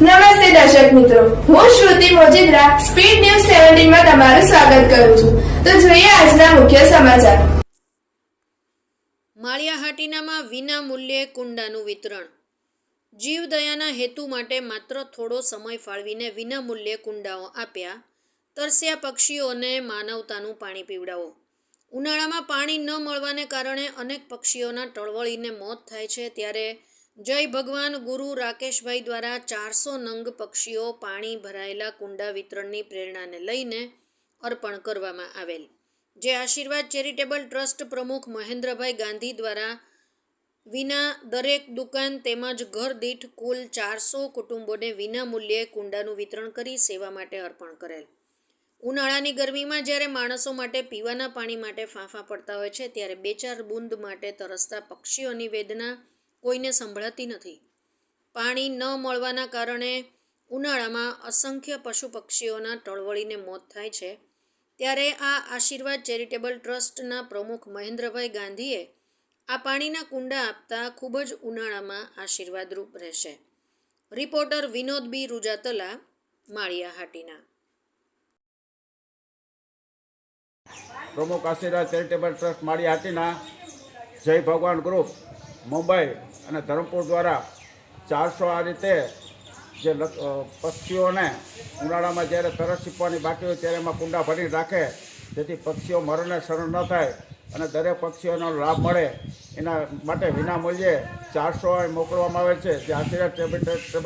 નમસ્તે દર્શક મિત્રો. હું શ્રુતિ મોજીદ્રા, સ્પીડ ન્યૂઝ સેવન્ટીનમાં તમારું સ્વાગત કરું છું. તો જોઈએ આજના મુખ્ય સમાચાર. માળિયાહાટીનામાં વિના મૂલ્યે કુંડાનું વિતરણ. જીવદયાના હેતુ માટે માત્ર થોડો સમય ફાળવીને વિના મૂલ્યે કુંડાઓ આપ્યા. તરસ્યા પક્ષીઓને માનવતાનું પાણી પીવડાવો. ઉનાળામાં પાણી ન મળવાને કારણે અનેક પક્ષીઓના ટળવળીને મોત થાય છે. ત્યારે જય ભગવાન, ગુરુ રાકેશભાઈ દ્વારા ચારસો નંગ પક્ષીઓ પાણી ભરાયેલા કુંડા વિતરણની પ્રેરણાને લઈને અર્પણ કરવામાં આવેલ. જે આશીર્વાદ ચેરિટેબલ ટ્રસ્ટ પ્રમુખ મહેન્દ્રભાઈ ગાંધી દ્વારા વિના દરેક દુકાન તેમજ ઘર દીઠ કુલ ચારસો કુટુંબોને વિના મૂલ્યે કુંડાનું વિતરણ કરી સેવા માટે અર્પણ કરેલ. ઉનાળાની ગરમીમાં જ્યારે માણસો માટે પીવાના પાણી માટે ફાંફા પડતા હોય છે, ત્યારે બે ચાર બૂંદ માટે તરસતા પક્ષીઓની વેદના કોઈને સંભળાતી નથી. પાણી ન મળવાના કારણે ઉનાળામાં અસંખ્ય પશુ પક્ષીઓના ટળવળીને મોત થાય છે. ત્યારે આ આશીર્વાદ ચેરિટેબલ ટ્રસ્ટના પ્રમુખ મહેન્દ્રભાઈ ગાંધીએ આ પાણીના કુંડા આપતા ખૂબ જ ઉનાળામાં આશીર્વાદરૂપ રહેશે. Reporter Vinod B. રૂજાતલા Maliya Hatina પ્રમુખ આશીર્વાદ ચેરિટેબલ ટ્રસ્ટ માળી જય ભગવાન ગ્રુપ, મુંબઈ. અને ધરમપુર દ્વારા ચારસો આ રીતે જે પક્ષીઓને ઉનાળામાં જ્યારે તરસ છીપવાની બાકી હોય ત્યારે એમાં કુંડા ભરી રાખે. જેથી પક્ષીઓ મરણને શરણ ન થાય અને દરેક પક્ષીઓનો લાભ મળે. એના માટે વિના મૂલ્યે ચારસો મોકલવામાં આવે છે. જે આશીર્વાદ ટેબલ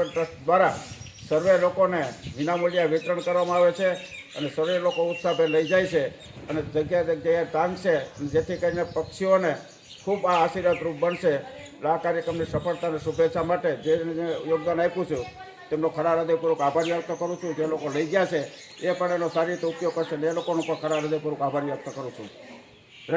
ટ્રસ્ટ દ્વારા સર્વે લોકોને વિનામૂલ્યે વિતરણ કરવામાં આવે છે અને સર્વે લોકો ઉત્સાહભેર લઈ જાય છે અને જગ્યાએ જગ્યાએ ટાંગશે જેથી કરીને પક્ષીઓને ખૂબ આ આશીર્વાદરૂપ બનશે. આ કાર્યક્રમની સફળતા અને શુભેચ્છા માટે જે યોગદાન આપ્યું છું, તેમનો ખરા હૃદયપૂર્વક આભાર વ્યક્ત કરું છું. જે લોકો લઈ ગયા છે, એ પણ એનો સારી રીતે ઉપયોગ કરશે એ લોકોનો પણ ખરા હૃદયપૂર્વક આભાર વ્યક્ત કરું છું.